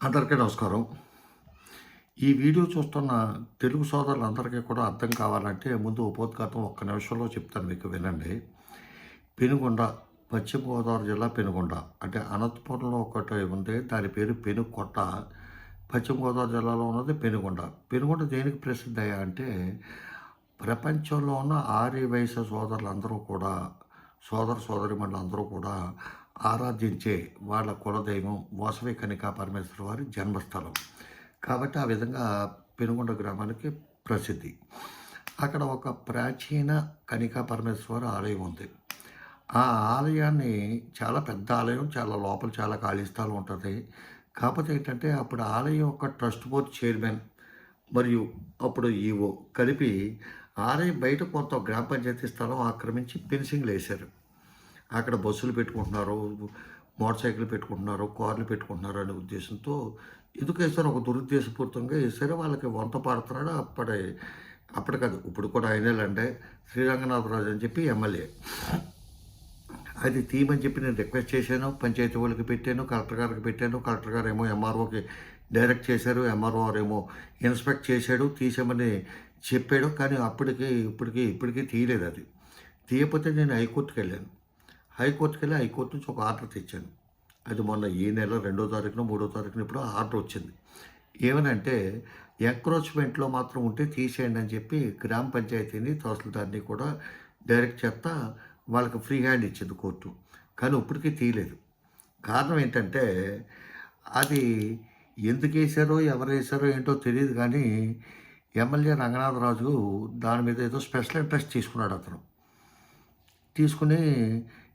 అందరికీ నమస్కారం. ఈ వీడియో చూస్తున్న తెలుగు సోదరులందరికీ కూడా అర్థం కావాలంటే ముందు ఉపోద్ఘాతం ఒక్క నిమిషంలో చెప్తాను మీకు వినండి. పెనుగొండ పశ్చిమ గోదావరి జిల్లా పెనుగొండ అంటే అనంతపురంలో ఒకటి ఉంది. దాని పేరు పెనుకొట్ట పశ్చిమ గోదావరి జిల్లాలో ఉన్నది పెనుగొండ. పెనుగొండ దేనికి ప్రసిద్ధి అయ్యా అంటే ప్రపంచంలో ఉన్న ఆర్య వయసు సోదరులందరూ కూడా సోదర సోదరిమణులు అందరూ కూడా ఆరాధించే వాళ్ళ కులదైవం వాసవి కనికా పరమేశ్వర వారి జన్మస్థలం. కాబట్టి ఆ విధంగా పెనుగొండ గ్రామానికి ప్రసిద్ధి. అక్కడ ఒక ప్రాచీన కనికా పరమేశ్వర ఆలయం ఉంది. ఆ ఆలయాన్ని చాలా పెద్ద ఆలయం చాలా లోపల చాలా ఖాళీ స్థలం ఉంటుంది. కాకపోతే ఏంటంటే అప్పుడు ఆలయం ఒక ట్రస్ట్ బోర్డ్ చైర్మన్ మరియు అప్పుడు ఈవో కలిపి ఆలయం బయట కొంత గ్రామ పంచాయతీ స్థలం ఆక్రమించి ఫెన్సింగ్లు వేశారు. అక్కడ బస్సులు పెట్టుకుంటున్నారు మోటార్ సైకిల్ పెట్టుకుంటున్నారు కార్లు పెట్టుకుంటున్నారు అనే ఉద్దేశంతో ఎందుకు వేస్తారు ఒక దురుద్దేశపూర్తంగా వేసారు వాళ్ళకి వంత పాడుతున్నాడు? అప్పటి అప్పటి కాదు ఇప్పుడు కూడా అయినాలంటే శ్రీరంగనాథరాజు అని చెప్పి ఎమ్మెల్యే. అది తీయమని చెప్పి నేను రిక్వెస్ట్ చేశాను పంచాయతీ వాళ్ళకి పెట్టాను కలెక్టర్ గారికి పెట్టాను. కలెక్టర్ గారు ఏమో ఎంఆర్ఓకి డైరెక్ట్ చేశారు ఎంఆర్ఓ ఏమో ఇన్స్పెక్ట్ చేశాడు తీసామని చెప్పాడు. కానీ అప్పటికి ఇప్పటికి ఇప్పటికీ తీయలేదు అది. తీయకపోతే నేను హైకోర్టుకి వెళ్ళాను. హైకోర్టుకి వెళ్ళి హైకోర్టు నుంచి ఒక ఆర్డర్ తెచ్చాను. అది మొన్న ఈ నెల రెండో తారీఖున మూడో తారీఖున ఇప్పుడు ఆర్డర్ వచ్చింది. ఏమనంటే ఎంక్రోచ్మెంట్లో మాత్రం ఉంటే తీసేయండి అని చెప్పి గ్రామ పంచాయతీని తహసీల్దార్ని కూడా డైరెక్ట్ చేస్తా వాళ్ళకి ఫ్రీ హ్యాండ్ ఇచ్చింది కోర్టు. కానీ ఇప్పటికీ తీయలేదు. కారణం ఏంటంటే అది ఎందుకు వేశారో ఎవరు వేశారో ఏంటో తెలియదు కానీ ఎమ్మెల్యే రంగనాథరాజు దాని మీద ఏదో స్పెషల్ ఇంట్రెస్ట్ తీసుకున్నాడు అతను. తీసుకుని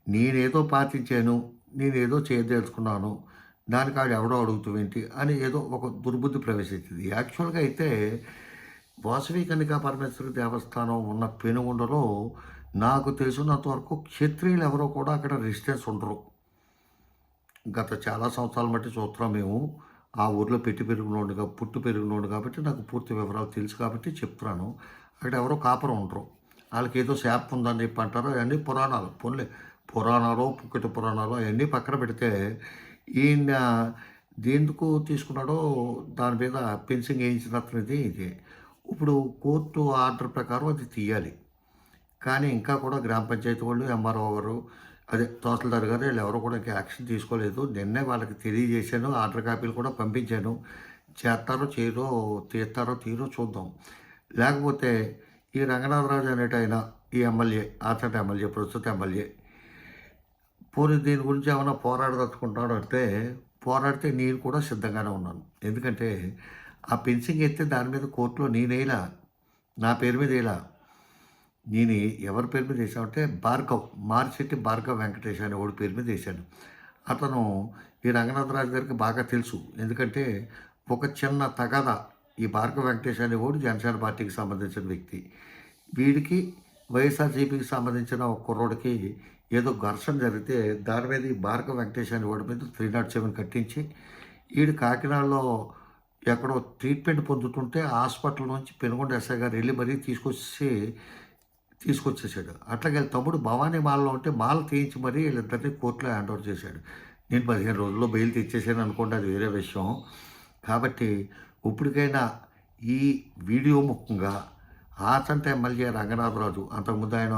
నేనేదో పాటించాను నేనేదో చేయదలుచుకున్నాను దానికి ఆడు ఎవడో అడుగుతావేంటి అని ఏదో ఒక దుర్బుద్ధి ప్రవేశించింది. యాక్చువల్గా అయితే వాసవి కనికా పరమేశ్వరి దేవస్థానం ఉన్న పెనుగొండలో నాకు తెలిసినంత వరకు క్షత్రియులు ఎవరో కూడా అక్కడ రెసిడెన్స్ ఉండరు. గత చాలా సంవత్సరాల బట్టి చూస్తున్నాం మేము. ఆ ఊర్లో పెట్టి పెరిగినోడుగా పుట్టు పెరిగినోడు కాబట్టి నాకు పూర్తి వివరాలు తెలుసు కాబట్టి చెప్తున్నాను. అక్కడ ఎవరో కాపురం ఉండరు. వాళ్ళకి ఏదో శాప్ ఉందని చెప్పి అంటారు. అవన్నీ పురాణాలు. పొన్లే. పురాణాలు పుక్కిట పురాణాలు అవన్నీ పక్కన పెడితే ఈయన దేందుకు తీసుకున్నాడో దాని మీద పెన్సింగ్ వేయించినట్లయితే ఇది. ఇప్పుడు కోర్టు ఆర్డర్ ప్రకారం అది తీయాలి. కానీ ఇంకా కూడా గ్రామ పంచాయతీ వాళ్ళు ఎంఆర్ఓ గారు అదే తోటలదారు గారు వీళ్ళు ఎవరు కూడా ఇంకా యాక్షన్ తీసుకోలేదు. నిన్నే వాళ్ళకి తెలియజేశాను ఆర్డర్ కాపీలు కూడా పంపించాను. చేస్తారో చేయరో తీస్తారో తీరో చూద్దాం. లేకపోతే ఈ రంగనాథరాజు అనేట ఆయన ఈ ఎమ్మెల్యే ఆచట ఎమ్మెల్యే ప్రస్తుత ఎమ్మెల్యే పోనీ దీని గురించి ఏమైనా పోరాడదలుచుకుంటాడు అంటే పోరాడితే నేను కూడా సిద్ధంగానే ఉన్నాను. ఎందుకంటే ఆ పెన్సింగ్ ఎత్తే దాని మీద కోర్టులో నేనేలా నా పేరు మీద ఇలా నేను ఎవరి పేరు మీద వేసామంటే భార్గవ్ మార్చెట్టి భార్గవ్ వెంకటేష్ అనే వాడి పేరు మీద వేశాను. అతను ఈ రంగనాథరాజు గారికి బాగా తెలుసు. ఎందుకంటే ఒక చిన్న తగద ఈ భార్గవ వెంకటేష్ అనేవాడు జనసేన పార్టీకి సంబంధించిన వ్యక్తి. వీడికి వైఎస్ఆర్సీపీకి సంబంధించిన ఒక కుర్రోడికి ఏదో ఘర్షణ జరిగితే దాని మీద ఈ భార్గవ వెంకటేష్ అనేవాడి మీద త్రీ నాట్ సెవెన్ కట్టించి వీడు కాకినాడలో ఎక్కడో ట్రీట్మెంట్ పొందుతుంటే హాస్పిటల్ నుంచి పెనుగొండ ఎస్ఐ గారు వెళ్ళి మరీ తీసుకొచ్చి తీసుకొచ్చేసాడు. అట్లాగే తమ్ముడు భవానీ మాలలో ఉంటే మాల తీయించి మరీ వీళ్ళిద్దరిని కోర్టులో హ్యాండ్ ఓవర్ చేశాడు. నేను పదిహేను రోజుల్లో బెయిల్ తెచ్చేసాను అనుకోండి అది వేరే విషయం. కాబట్టి ఇప్పటికైనా ఈ వీడియో ముఖ్యంగా ఆచంట ఎమ్మెల్యే రంగనాథరాజు అంతకుముందు ఆయన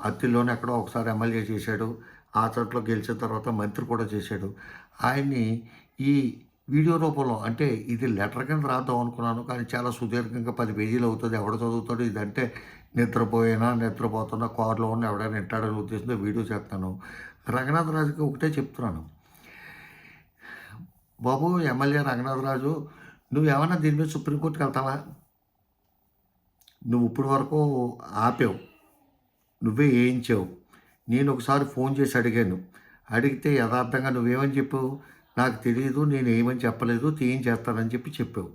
అత్తిలోనే ఎక్కడో ఒకసారి ఎమ్మెల్యే చేశాడు. ఆ చోట్లో గెలిచిన తర్వాత మంత్రి కూడా చేశాడు. ఆయన్ని ఈ వీడియో రూపంలో అంటే ఇది లెటర్ కింద రాద్దాం అనుకున్నాను కానీ చాలా సుదీర్ఘంగా పది పేజీలు అవుతుంది. ఎవడ చదువుతాడు ఇదంటే నిద్రపోయినా నిద్రపోతున్నా కారులో ఉన్న ఎవడైనా వింటాడని ఉద్దేశంతో వీడియో చేస్తాను. రంగనాథరాజుకి ఒకటే చెప్తున్నాను. బాబు ఎమ్మెల్యే రంగనాథరాజు నువ్వు ఏమైనా దీని మీద సుప్రీంకోర్టుకి వెళ్తావా? నువ్వు ఇప్పటి వరకు ఆపావు. నువ్వే వేయించావు నేను ఒకసారి ఫోన్ చేసి అడిగాను. అడిగితే యథార్థంగా నువ్వేమని చెప్పావు? నాకు తెలియదు నేను ఏమని చెప్పలేదు తీయించేస్తానని చెప్పి చెప్పావు.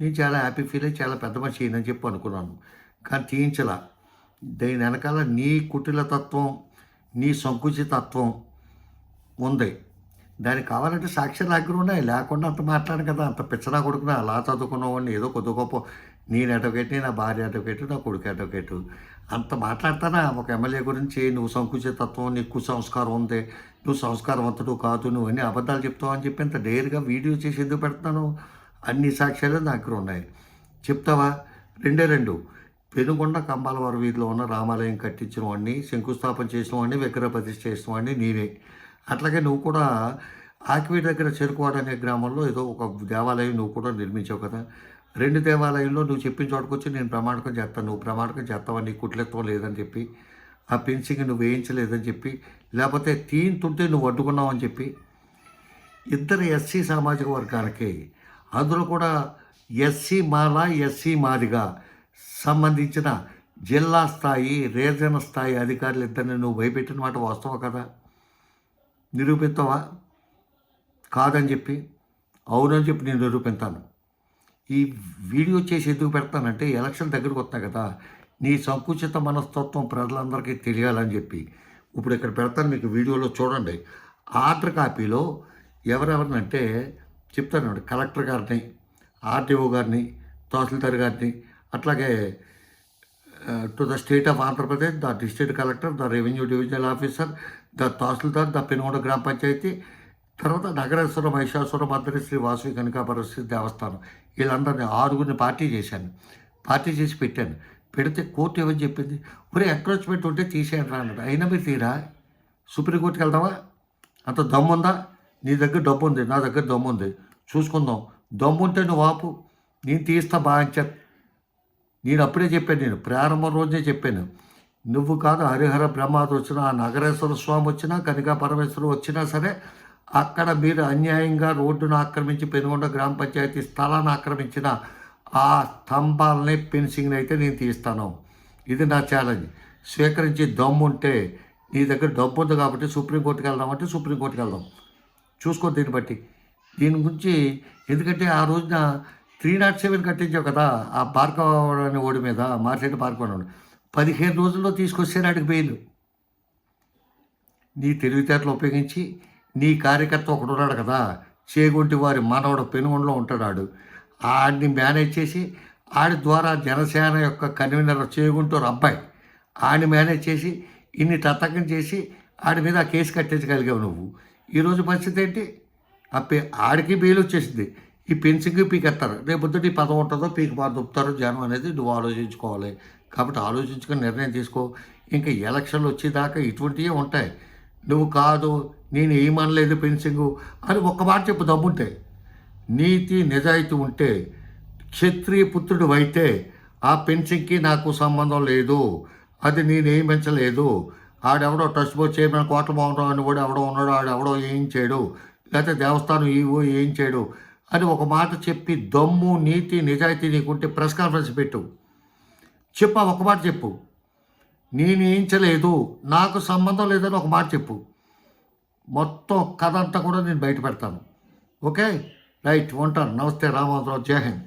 నేను చాలా హ్యాపీ ఫీల్ అయ్యి చాలా పెద్ద మనిషి అని చెప్పి అనుకున్నాను. కానీ తీయించలా. దీని వెనకాల నీ కుటిలతత్వం నీ సంకుచితత్వం ఉంది. దానికి కావాలంటే సాక్ష్యం దగ్గర ఉన్నాయి. లేకుండా అంత మాట్లాడు కదా. అంత పిచ్చనా కొడుకునా? అలా చదువుకున్నవాడిని ఏదో కొద్ది గొప్ప నేను అడ్వకేట్ నా భార్య అడ్వకేట్ నా కొడుకు అడ్వకేట్ అంత మాట్లాడతానా? ఒక ఎమ్మెల్యే గురించి నువ్వు సంకుచితత్వం నీకు సంస్కారం ఉంది నువ్వు సంస్కారవంతుడు కాదు నువ్వు అన్ని అబద్ధాలు చెప్తావు అని చెప్పి ఇంత డేర్గా వీడియో చేసి ఎందుకు పెడతాను అన్ని సాక్ష్యాలు నా దగ్గర ఉన్నాయి. చెప్తావా? రెండే రెండు. పెనుగొండ కంబాలవారి వీధిలో ఉన్న రామాలయం కట్టించిన వాడిని శంకుస్థాపన చేసిన వాడిని విగ్రహ ప్రతిష్ఠ చేసిన వాడిని నేనే. అట్లాగే నువ్వు కూడా ఆకివీడి దగ్గర చెరుకువాడ అనే గ్రామంలో ఏదో ఒక దేవాలయం నువ్వు కూడా నిర్మించావు కదా. రెండు దేవాలయంలో నువ్వు చెప్పిన చోటుకొచ్చి నేను ప్రమాణకం చేస్తాను నువ్వు ప్రమాణకం చేస్తావని నీ కుట్లెత్వం లేదని చెప్పి ఆ పెన్సింగ్ నువ్వు వేయించలేదని చెప్పి లేకపోతే తీన్తుంటే నువ్వు అడ్డుకున్నావని చెప్పి ఇద్దరు ఎస్సీ సామాజిక వర్గానికి అందులో కూడా ఎస్సీ మాల ఎస్సీ మాదిగా సంబంధించిన జిల్లా స్థాయి రీజన్ స్థాయి అధికారులు ఇద్దరిని నువ్వు భయపెట్టిన మాట వాస్తవం కదా? నిరూపిస్తావా? కాదని చెప్పి అవునని చెప్పి నేను నిరూపిస్తాను. ఈ వీడియో చేసి ఎందుకు పెడతానంటే ఎలక్షన్ దగ్గరకు వస్తాయి కదా. నీ సంకుచిత మనస్తత్వం ప్రజలందరికీ తెలియాలని చెప్పి. ఇప్పుడు ఇక్కడ పెడతాను మీకు వీడియోలో చూడండి. ఆర్డర్ కాపీలో ఎవరెవరినంటే చెప్తాను కలెక్టర్ గారిని ఆర్టీఓ గారిని తహసీల్దార్ గారిని అట్లాగే to the state of Andhra Pradesh the district collector the revenue divisional officer the tahsildar the Penugonda gram panchayat తర్వాత నగరేశ్వర మహిషాసుర మద్దరి శ్రీ వాసవి కనకాపరశ్రీ దేవస్థానం. వీళ్ళందరినీ ఆరుగురిని పార్టీ చేశాను. పార్టీ చేసి పెట్టాను. పెడితే కోర్టు ఏమని చెప్పింది? ఒరే ఎంక్రోచ్మెంట్ ఉంటే తీసేయండి రా అన్నాడు. అయినా మీరు తీరా? సుప్రీంకోర్టుకి వెళ్దామా? అంత దమ్ముందా? నీ దగ్గర డబ్బు ఉంది నా దగ్గర దమ్ము ఉంది చూసుకుందాం. దమ్ము ఉంటే నువ్వు ఆపు. నేను తీస్తా బాగా నేను అప్పుడే చెప్పాను నేను ప్రారంభం రోజే చెప్పాను. నువ్వు కాదు హరిహర బ్రహ్మాది వచ్చినా నగరేశ్వర స్వామి వచ్చినా కనికా పరమేశ్వరం వచ్చినా సరే అక్కడ మీరు అన్యాయంగా రోడ్డును ఆక్రమించి పెనుగొండ గ్రామ పంచాయతీ స్థలాన్ని ఆక్రమించిన ఆ స్తంభాలని ఫెన్సింగ్ని అయితే నేను తీస్తాను. ఇది నా ఛాలెంజ్. స్వీకరించి దమ్ము ఉంటే నీ దగ్గర డబ్బు ఉంది కాబట్టి సుప్రీంకోర్టుకి వెళ్దామంటే సుప్రీంకోర్టుకి వెళ్దాం. చూసుకో దీన్ని బట్టి. దీని గురించి ఎందుకంటే ఆ రోజున త్రీ నాట్ సెవెన్ కట్టించావు కదా ఆ భార్గవ అనే ఓడి మీద మార్కెట్ భార్గవ పదిహేను రోజుల్లో తీసుకొస్తే నాటికి బెయిల్ నీ తెలివితేటలు ఉపయోగించి నీ కార్యకర్త ఒకడు ఉన్నాడు కదా చేగుంటి వారి మనవడు పెనుగొండలో ఉంటాడు ఆడిని మేనేజ్ చేసి ఆడి ద్వారా జనసేన యొక్క కన్వీనర్ చేగుంటూరు అబ్బాయి. ఆడిని మేనేజ్ చేసి ఇన్ని తతకం చేసి ఆడి మీద ఆ కేసు కట్టించగలిగావు నువ్వు. ఈరోజు పరిస్థితి ఏంటి? ఆ పే ఆడికి బెయిల్ వచ్చేసింది. ఈ పెన్సింగ్ పీకెత్తారు. రేపు పొద్దుట ఈ పదం ఉంటుందో పీకి బాగా దుప్పుతారో జనం అనేది నువ్వు ఆలోచించుకోవాలి. కాబట్టి ఆలోచించుకొని నిర్ణయం తీసుకో. ఇంకా ఎలక్షన్లు వచ్చేదాకా ఇటువంటివే ఉంటాయి. నువ్వు కాదు నేను ఏమనలేదు పెన్సింగు అని ఒక్క మాట చెప్పు దమ్ముంటే నీతి నిజాయితీ ఉంటే క్షత్రియ పుత్రుడు అయితే ఆ పెన్షన్కి నాకు సంబంధం లేదు. అది నేను నియమించలేదు ఆడెవడో trust board chairman Kota Mohan అని కూడా ఎవడో ఉన్నాడో ఆడెవడో ఏం చేయడు. లేకపోతే దేవస్థానం ఈవో ఏం చేయడు అని ఒక మాట చెప్పి దమ్ము నీతి నిజాయితీ నీకుంటే ప్రెస్ కాన్ఫరెన్స్ పెట్టు. చెప్పు ఒక మాట చెప్పు. నేను ఏంచలేదు నాకు సంబంధం లేదని ఒక మాట చెప్పు. మొత్తం కథ అంతా కూడా నేను బయట పెడతాను. ఓకే? రైట్ ఉంటాను. నమస్తే రామోదరావు జై హింద్.